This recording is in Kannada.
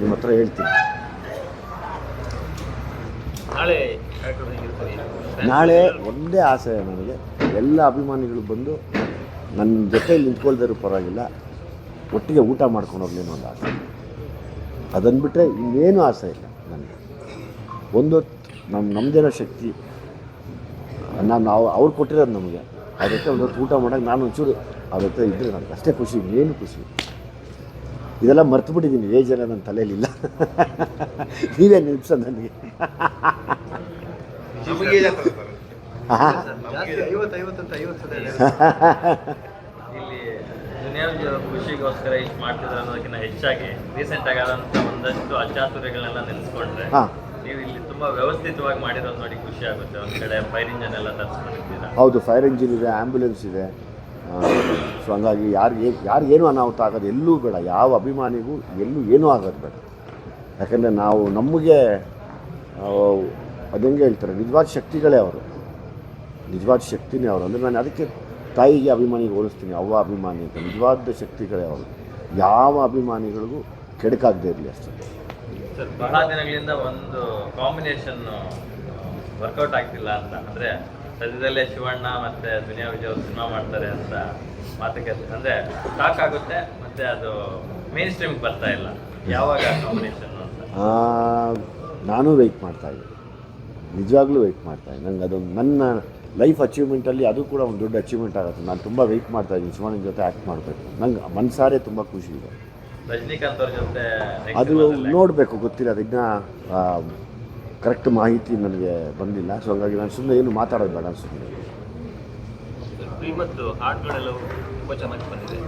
ನಿಮ್ಮ ಹತ್ರ ಹೇಳ್ತೀನಿ. ನಾಳೆ ಒಂದೇ ಆಸೆ ನನಗೆ. ಎಲ್ಲ ಅಭಿಮಾನಿಗಳು ಬಂದು ನನ್ನ ಜೊತೆಯಲ್ಲಿ ನಿಂತ್ಕೊಳ್ದಿರೋ ಪರವಾಗಿಲ್ಲ. ಒಟ್ಟಿಗೆ ಊಟ ಮಾಡ್ಕೊಂಡು ಹೋಗ್ಲಿ ಒಂದು ಆಸೆ. ಅದನ್ನು ಬಿಟ್ಟರೆ ಇನ್ನೇನು ಆಸೆ ಇಲ್ಲ ನನಗೆ. ಒಂದೊತ್ತು ನಮ್ಮ ನಮ್ಮದೇನೋ ಶಕ್ತಿ ನಾನು ಅವ್ರು ಅವ್ರು ಕೊಟ್ಟಿರೋದು ನಮಗೆ. ಅದಕ್ಕೆ ಒಂದೊತ್ತು ಒಂದು ಹೊತ್ತು ಊಟ ಮಾಡೋಕ್ಕೆ ನಾನು ಒಂಚೂರು ಅವ್ರ ಇದ್ದರೆ ನನಗೆ ಅಷ್ಟೇ ಖುಷಿ ಏನು ಖುಷಿ ಇದೆಲ್ಲ ಮರ್ತು ಬಿಟ್ಟಿದ್ದೀನಿ. ಏಜ್ ಎಲ್ಲ ನನ್ನ ತಲೆಯಲ್ಲಿಲ್ಲ. ನೀವೇ ನೆನಪಿಸೋದು ನನಗೆ. ಖುಷಿಗೋಸ್ಕರ ಇಷ್ಟು ಮಾಡ್ತಿದ್ರು ಅನ್ನೋದಕ್ಕಿಂತ ಹೆಚ್ಚಾಗಿ ರೀಸೆಂಟ್ ಆಗಿ ಆದಂಥ ಒಂದಷ್ಟು ಅಚಾತುರ್ಯಗಳನ್ನೆಲ್ಲ ನೆನೆಸ್ಕೊಂಡ್ರೆ ನೀವು ಇಲ್ಲಿ ತುಂಬಾ ವ್ಯವಸ್ಥಿತವಾಗಿ ಮಾಡಿರೋದು ನೋಡಿ ಖುಷಿ ಆಗುತ್ತೆ. ಒಂದ್ ಕಡೆ ಫೈರ್ ಇಂಜನ್ ಎಲ್ಲ ತರಿಸ್ಕೊಂಡಿದ್ದೀರಾ? ಹೌದು ಫೈರ್ ಇಂಜಿನ್ ಇದೆ ಆ್ಯಂಬುಲೆನ್ಸ್ ಇದೆ. ಸೊ ಹಂಗಾಗಿ ಯಾರಿಗೆ ಯಾರಿಗೇನು ಅನಾಹುತ ಆಗೋದು ಎಲ್ಲೂ ಬೇಡ. ಯಾವ ಅಭಿಮಾನಿಗೂ ಎಲ್ಲೂ ಏನೂ ಆಗೋದು ಬೇಡ. ಯಾಕಂದರೆ ನಾವು ನಮಗೆ ಅದಂಗೆ ಹೇಳ್ತಾರೆ? ನಿಜವಾದ ಶಕ್ತಿಗಳೇ ಅವರು. ನಿಜವಾದ ಶಕ್ತಿನೇ ಅವರು. ಅಂದರೆ ನಾನು ಅದಕ್ಕೆ ತಾಯಿಗೆ ಅಭಿಮಾನಿಗೆ ಹೋಲಿಸ್ತೀನಿ. ಅವ್ವ ಅಭಿಮಾನಿ ಅಂತ. ನಿಜವಾದ ಶಕ್ತಿಗಳೇ ಅವರು. ಯಾವ ಅಭಿಮಾನಿಗಳಿಗೂ ಕೆಡಕಾಗದೇ ಇರಲಿ ಅಷ್ಟೇ. ಬಹಳ ದಿನಗಳಿಂದ ಒಂದು ಕಾಂಬಿನೇಷನ್ ವರ್ಕೌಟ್ ಆಗ್ತಿಲ್ಲ ಅಂತ. ಅಂದ್ರೆ ಸದ್ಯದಲ್ಲೇ ಶಿವಣ್ಣ ಮತ್ತೆ ದುನಿಯಾ ವಿಜಯ್ ಅವರು ಸಿನಿಮಾ ಮಾಡ್ತಾರೆ ಅಂತ ಮಾತುಕತೆ ಅಂದ್ರೆ ಟಾಕ್ ಆಗುತ್ತೆ ಮತ್ತೆ ಅದು ಮೇನ್ ಸ್ಟ್ರೀಮ್ ಬರ್ತಾ ಇಲ್ಲ. ಯಾವಾಗ ಕಾಂಬಿನೇಷನ್ ಅಂತ? ನಾನು ವೆಯ್ಟ್ ಇದ್ದೀನಿ ನಿಜವಾಗ್ಲೂ ವೆಯ್ಟ್ ಮಾಡ್ತಾ ಇದ್ದೀನಿ ನಂಗೆ ಅದೊಂದು ನನ್ನ ಲೈಫ್ ಅಚೀವ್ಮೆಂಟಲ್ಲಿ ಅದು ಕೂಡ ಒಂದು ದೊಡ್ಡ ಅಚೀವ್ಮೆಂಟ್ ಆಗುತ್ತೆ. ನಾನು ತುಂಬ ವೆಯ್ಟ್ ಮಾಡ್ತಾಯಿದ್ದೀನಿ ಶಿವಣ್ಣನ ಜೊತೆ ಆ್ಯಕ್ಟ್ ಮಾಡಬೇಕು. ನಂಗೆ ಮನಸಾರೆ ತುಂಬ ಖುಷಿ ಇದೆ. ರಜನಿಕಾಂತ್ ಅವ್ರ ಜೊತೆ ಅದು ನೋಡಬೇಕು ಗೊತ್ತಿಲ್ಲ. ಅದನ್ನ ಕರೆಕ್ಟ್ ಮಾಹಿತಿ ನನಗೆ ಬಂದಿಲ್ಲ. ಸೊ ಹಾಗಾಗಿ ನಾನು ಸುಮ್ಮನೆ ಏನು ಮಾತಾಡೋದು ಬೇಡ ಸುಮ್ಮನೆ ಫ್ರೀ ಮತ್ತು ಹಾಡುಗಳೆಲ್ಲವೂ ತುಂಬ ಚೆನ್ನಾಗಿ ಬಂದಿದೆ.